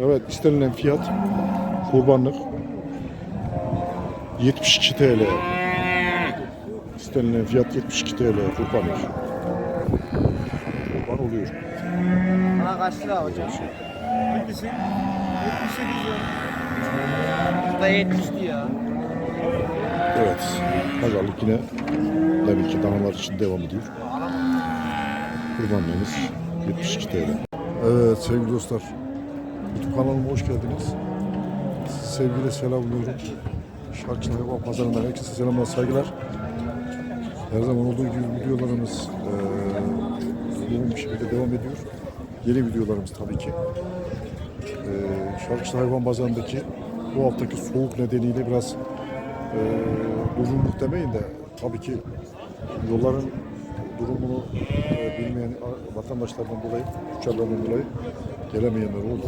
Evet istenilen fiyat kurbanlık 72 TL. İstenilen fiyat 72 TL kurbanlık. Kurban oluyor. Bana kaç lira hocam? Hangisi? 78 lira. Bu da 70 diyor. Evet. Pazarlık yine tabii ki danalar için devam ediyor. Kurbanlığımız 72 TL. Evet sevgili dostlar. YouTube kanalıma hoş geldiniz. Sevgiyle selamlıyorum. Şarkılar Hayvan Pazarı'ndan herkese selamlar, saygılar. Her zaman olduğu gibi videolarımız yoğun bir şekilde devam ediyor. Yeni videolarımız tabii ki. Eee Şarkılar Hayvan Pazarı'ndaki bu haftaki soğuk nedeniyle biraz eee durgunluk demeyin de tabii ki yolların durumunu eee, bilmeyen vatandaşlardan dolayı, uçaklardan dolayı gelemeyenler oldu.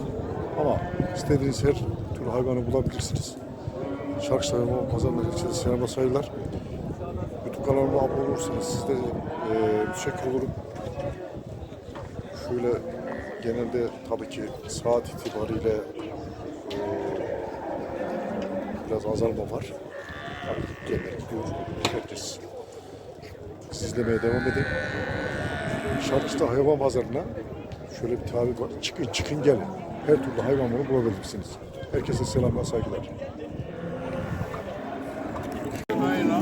Ama istediğiniz her tür hayvanı bulabilirsiniz. Şarkışlar Hayvan Pazarı'nda geçeriz. Selamlar sayılar. YouTube kanalıma abone olursanız siz de eee müteşekkir olurum. Şöyle genelde tabii ki saat itibariyle eee, biraz azalma var. Tabii ki gelenler gidiyor. Herkes izlemeye devam edin. Şarkışta hayvan pazarına şöyle bir tabir var. Çıkın çıkın gelin. Her türlü hayvan malı bulabilirsiniz. Herkese selamlar saygılar.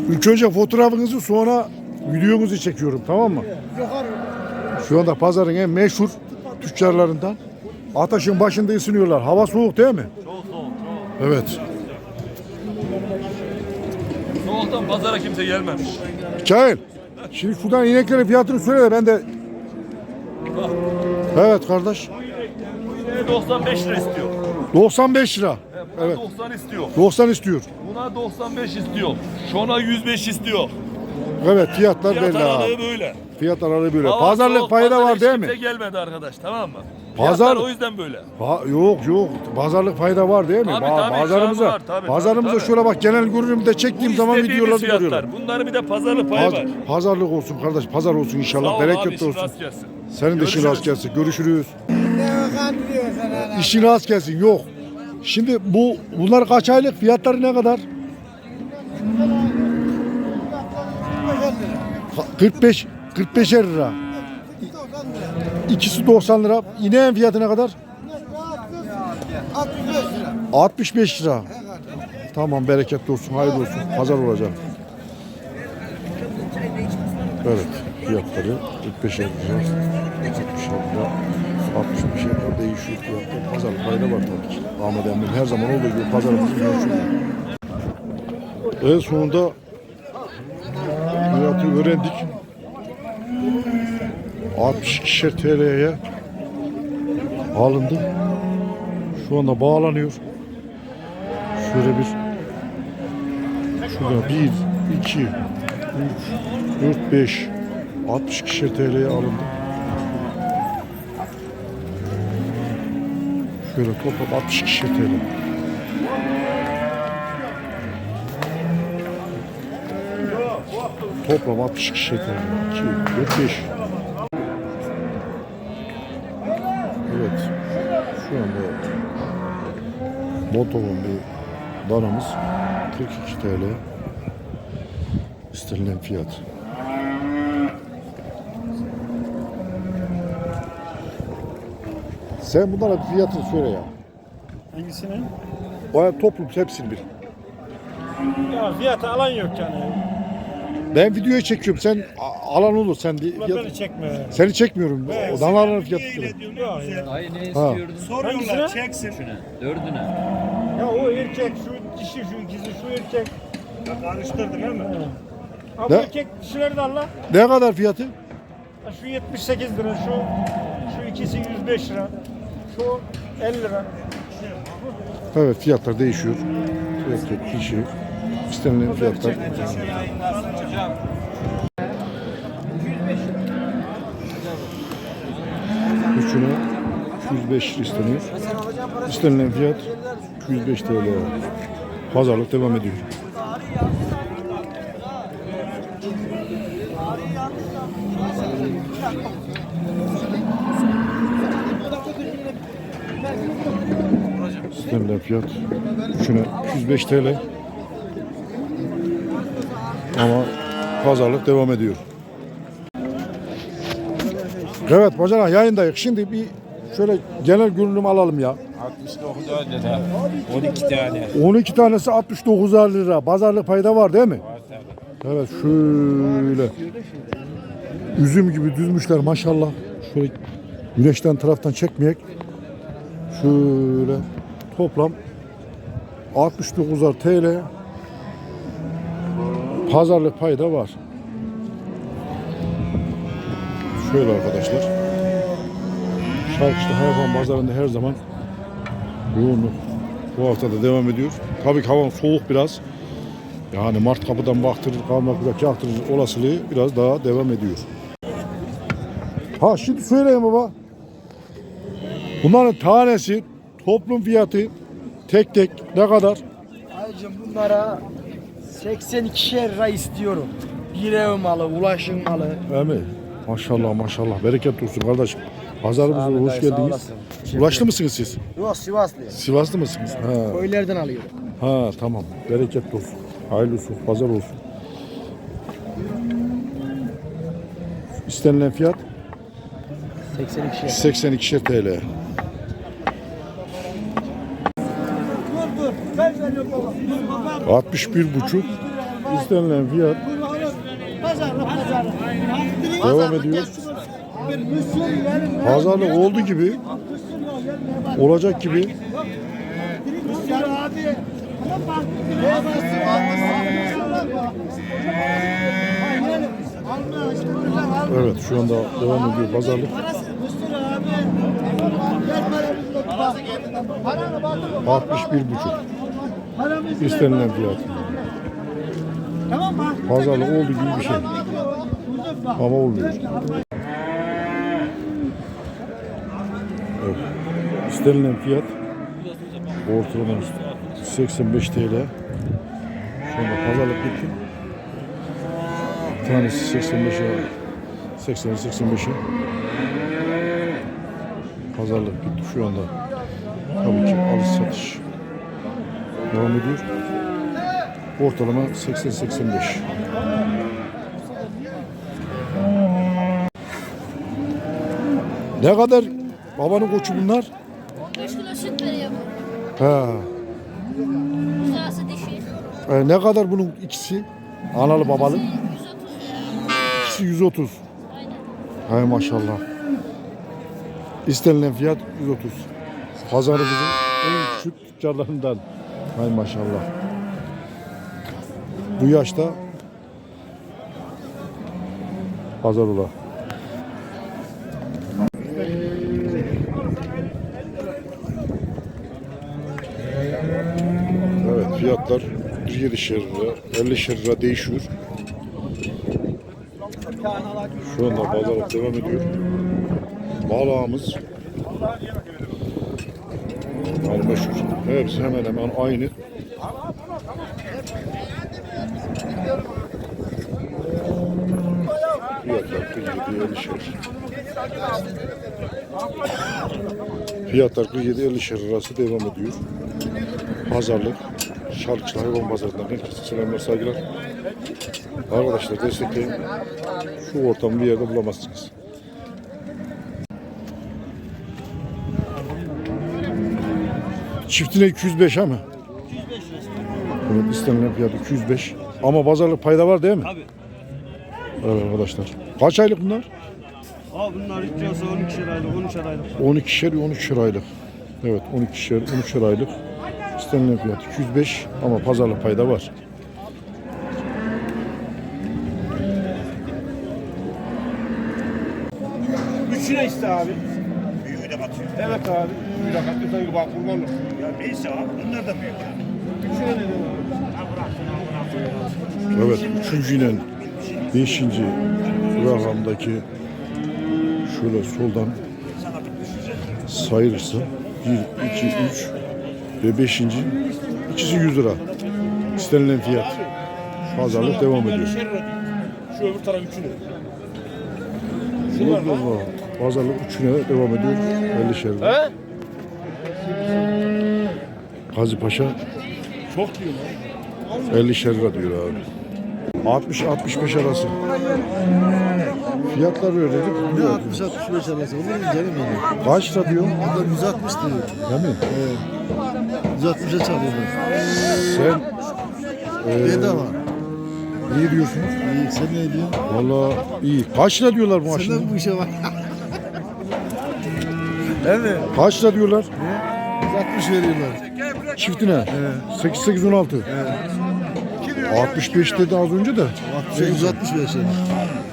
İlk önce fotoğrafınızı sonra videonuzu çekiyorum tamam mı? Şu anda pazarın en meşhur tüccarlarından. Ateşin başında ısınıyorlar. Hava soğuk değil mi? Çok soğuk, soğuk. Evet. Soğuktan pazara kimse gelmemiş. Kail. Şimdi şuradan ineklerin fiyatını söyle de ben de... Evet kardeş. Yine 95 lira istiyor. 95 lira. Buna Evet. 90 istiyor. 90 istiyor. Buna 95 istiyor. Şuna 105 istiyor. Evet fiyatlar Fiyat belli aralığı abi. böyle. Fiyat aralığı böyle. Hava Pazarlık soğuk, payı da pazara var hiç değil mi? Kimse gelmedi arkadaş tamam mı? Pazar- Fiyatlar o yüzden böyle. Pa- yok yok. Pazarlık payda var değil mi? Tabii, tabii, pazarımıza. şu an var, tabii, pazarımıza tabii, şöyle bak genel görünümde çektiğim zaman istediğimiz videoları fiyatlar. görüyorum. Bunların bir de pazarlık payı Paz- var. pazarlık olsun kardeş. Pazar olsun Sağ inşallah. ol abi, Bereketli işin olsun. rast gelsin. Senin de işin Görüşürüz. rast gelsin. Görüşürüz. Ne kandırıyor sana? İşin rast gelsin. Yok. Şimdi bu bunlar kaç aylık? Fiyatları ne kadar? Ha, 45 45 lira. İkisi 90 lira. İneğin fiyatı ne kadar? 65 lira. 65 lira. Tamam bereketli olsun, hayırlı olsun. Pazar olacak. Evet, fiyatları 45 lira, 70 lira, 65 lira değişiyor fiyatlar. Pazar payda var tabii ki. Ahmet emmim her zaman olduğu gibi pazarımızın meşhur. En sonunda fiyatı öğrendik. 62 TL'ye alındı. Şu anda bağlanıyor. Şöyle bir şurada 1, 2, 3, 4, 5 60 kişi TL'ye alındı. Şöyle toplam 60 kişi TL. Toplam 60 kişi TL. 2, 4, 5. Evet. Şu anda Motov'un bir danamız 42 TL istenilen fiyat. Sen bunlara fiyatını söyle ya. Hangisinin? Baya toplum hepsini bir. Ya fiyatı alan yok yani. Ben videoyu çekiyorum. Sen a- alan olur. Sen bir Ulan beni çekme. Seni çekmiyorum. O danaların fiyatı söyle. Yok ya. Dayı ne istiyordun? Soruyorlar çeksin. Şuna. Dördüne. Ya o erkek, şu dişi, şu ikisi, şu erkek. Ya karıştırdık değil mi? Ha bu Ne? erkek dişileri de Allah. Ne kadar fiyatı? Ha, Şu 78 lira, şu şu ikisi 105 lira. Şu 50 lira. Evet fiyatlar değişiyor. Erkek, dişi. istenilen fiyatlar. Üçüne 205 lira isteniyor. İstenilen fiyat 205 TL. Pazarlık devam ediyor. İstenilen fiyat üçüne 205 TL. Ama pazarlık devam ediyor. Evet bacana yayındayız. Şimdi bir şöyle genel görünüm alalım ya. 69 lira. 12 tane. 12 tanesi 69 lira. Pazarlık payda var değil mi? Evet şöyle. Üzüm gibi düzmüşler maşallah. Şöyle güneşten taraftan çekmeyek. Şöyle toplam 69'ar TL pazarlık payda var. Şöyle arkadaşlar. Şarkışlı hayvan pazarında her zaman yoğunluk bu hafta da devam ediyor. Tabii ki hava soğuk biraz. Yani Mart kapıdan baktırır, kalmaklık yaktırır olasılığı biraz daha devam ediyor. Ha şimdi söyleyeyim baba. Bunların tanesi toplum fiyatı tek tek ne kadar? Ayrıca bunlara 82 lira istiyorum. Bir ev malı, ulaşım malı. Değil mi? Maşallah maşallah. Bereket olsun kardeşim. Pazarımıza Sağ hoş dayı, sağ geldiniz. olasın. Ulaşlı mısınız siz? Yok Sivaslıyım. Sivaslı mısınız? Ha. Köylerden alıyorum. Ha tamam. Bereketli olsun. Hayırlı olsun. Pazar olsun. İstenilen fiyat 82 lira. 82 TL. ...61 buçuk... ...istenilen fiyat... ...devam ediyor. Pazarlık oldu gibi... ...olacak gibi... Evet şu anda devam ediyor pazarlık. 61 buçuk. İstenilen fiyat. Pazarlık oldu gibi bir şey. Ama olmuyor. Evet. İstenilen fiyat ortalama 85 TL. Şu anda pazarlık bitti. Tanesi 85'e 80 85'e pazarlık bitti şu anda. Tabii ki alış satış devam ediyor. Ortalama 80-85. Ne kadar babanın koçu bunlar? 5 kilo süt veriyor bu. He. Dişi. E, ne kadar bunun ikisi? Analı babalı. 130 lira. İkisi 130. Aynen. Hay maşallah. İstenilen fiyat 130. Pazarımızın en küçük tüccarlarından. Hay maşallah. Bu yaşta pazar ola. Evet fiyatlar 47 lira, 50 lira değişiyor. Şu anda pazarlık devam ediyor. Balağımız yani meşhur. Hepsi hemen hemen aynı. Fiyatlar 47 50 Fiyatlar 47 50 arası devam ediyor. Pazarlık Şarkıçlı Hayvan Pazarı'ndan herkese selamlar saygılar. Arkadaşlar destekleyin. Şu ortamı bir yerde bulamazsınız. Çiftine 205 ama. Evet istenilen fiyat 205. Ama pazarlık payda var değil mi? Tabii. Evet arkadaşlar. Kaç aylık bunlar? Abi bunlar istiyorsa 12 liraylık, 13 aylık. 12'şer 13 aylık. Evet 12'şer 13 aylık. İstenilen fiyat 205 ama pazarlık payda var. Üçüne iste abi. Büyüğü de batıyor. Evet abi. Bir dakika bir tane bak kurban olur. Ya neyse abi bunlar da büyük yani. Üçüne ne? Evet üçüncüyle beşinci rakamdaki şöyle soldan sayılırsa 1, 2, 3 ve beşinci ikisi 100 lira. İstenilen fiyat. Pazarlık devam ediyor. Şu öbür taraf üçünü. Şunlar Pazarlık üçüne devam ediyor. 50 lira. Gazi Paşa Çok diyor lan. 50 lira diyor abi. 60-65 arası. Fiyatlar öyle değil mi? Ne 60 65 arası olur mu canım benim? Kaç lira diyor? Adam 160 diyor. Değil mi? 160'a çalıyorlar. Sen e, Bedava. iyi diyorsunuz. İyi sen ne diyorsun? Valla iyi. Kaç lira diyorlar bu Sen maşına? de bu işe bak. Değil mi? Kaç lira diyorlar? 160 veriyorlar. Çiftine. 8 8 16. 65 dedi az önce de. 60'a 160 verirsin.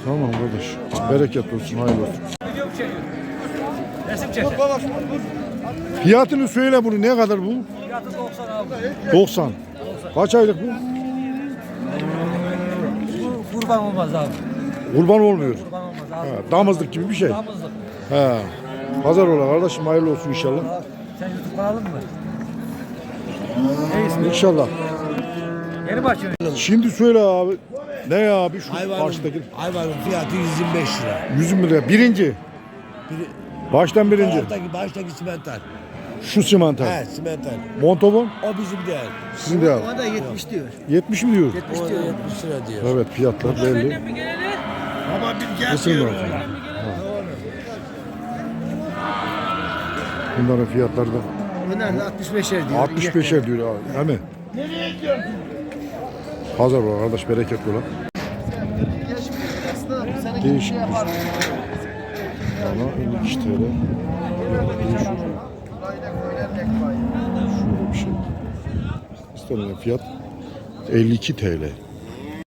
Tamam kardeş. Bereket olsun, hayırlı olsun. Fiyatını söyle bunu. Ne kadar bu? Fiyatı 90 abi. 90. Kaç aylık bu? Bu kurban olmaz abi. Kurban olmuyor. Kurban olmaz Ha, abi. damızlık gibi bir şey. Damızlık. He. Pazar ola kardeşim hayırlı olsun inşallah. Sen YouTube kanalın mı? İnşallah. Yeni başlıyorsun. Şimdi söyle abi. Ne abi şu baştaki? Hayvanın fiyatı 125 lira. 100 lira. Birinci. Baştan birinci. Baştaki, baştaki simental. Şu simantal. He simental. Montobon O bizim değil. sizin de abi. O da 70 diyor. 70 mi diyor? O 70 lira diyor. Evet fiyatlar belli. Bir diyor. var. Bunların fiyatları da Da 65'er diyor. 65'er diyor abi. Değil mi? Pazar var kardeş bereket ola. Değişik bir Bana 52 TL. Şöyle bir şey. İstenilen fiyat 52 TL.